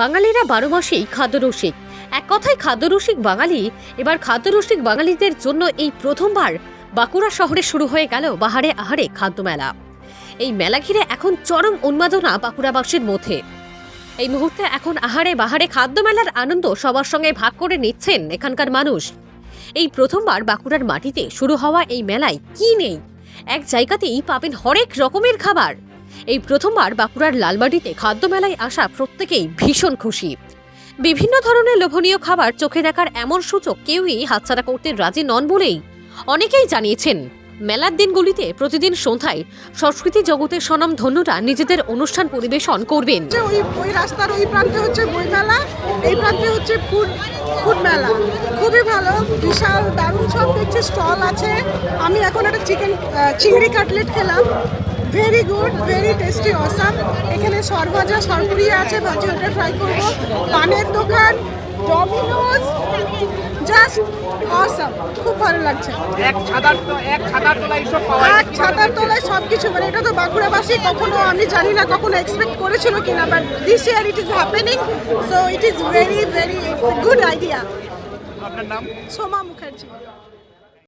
বাঙালিরা বারো মাসেই খাদ্যরসিক। এক কথায় খাদ্যরসিক বাঙালি, এবার খাদ্যরসিক বাঙালিদের জন্য এই প্রথমবার বাঁকুড়া শহরে শুরু হয়ে গেল বাহারে আহারে খাদ্য মেলা। এই মেলা ঘিরে এখন চরম উন্মাদনা বাঁকুড়াবাসীর মধ্যে। এই মুহূর্তে এখন আহারে বাহারে খাদ্য মেলার আনন্দ সবার সঙ্গে ভাগ করে নিচ্ছেন এখানকার মানুষ। এই প্রথমবার বাঁকুড়ার মাটিতে শুরু হওয়া এই মেলায় কি নেই? এক জায়গাতেই পাবেন হরেক রকমের খাবার। এই প্রথমবার বাঁকুড়ার লালবাড়িতে খাদ্য মেলায় আসা প্রত্যেকেই ভীষণ খুশি। বিভিন্ন ধরনের লোভনীয় খাবার চোখে দেখার এমন সূচক কেউই হাতছাড়া করতে রাজি নন বলেই অনেকেই জানিয়েছেন, মেলার দিনগুলিতে প্রতিদিন সন্ধ্যায় সংস্কৃতি জগতের স্বনামধন্যরা নিজেদের অনুষ্ঠান পরিবেশন করবেন। ওই রাস্তার ওই প্রান্তে হচ্ছে এই প্রান্তে হচ্ছে ফুড ফুড মেলা খুবই ভালো, বিশাল, দারুণ সব দেখছি, স্টল আছে। আমি এখন একটা চিকেন চিংড়ি কাটলেট খেলাম। Very good very tasty awesome এখানে সরভাজা সরপুরিয়া আছে ভাজি ওটা ট্রাই করব। পানের দোকান ডমিনোজ জাস্ট অসাম খুব ভালো লাগছে। এক ছাদার তলায় পাওয়া এক ছাতার তলায় সব কিছু মানে এটা তো বাঁকুড়াবাসী কখনো আমি জানি না কখনো এক্সপেক্ট করেছিল কিনা but this year it is happening so it is very very good idea আপনার নাম? সোমা মুখার্জি।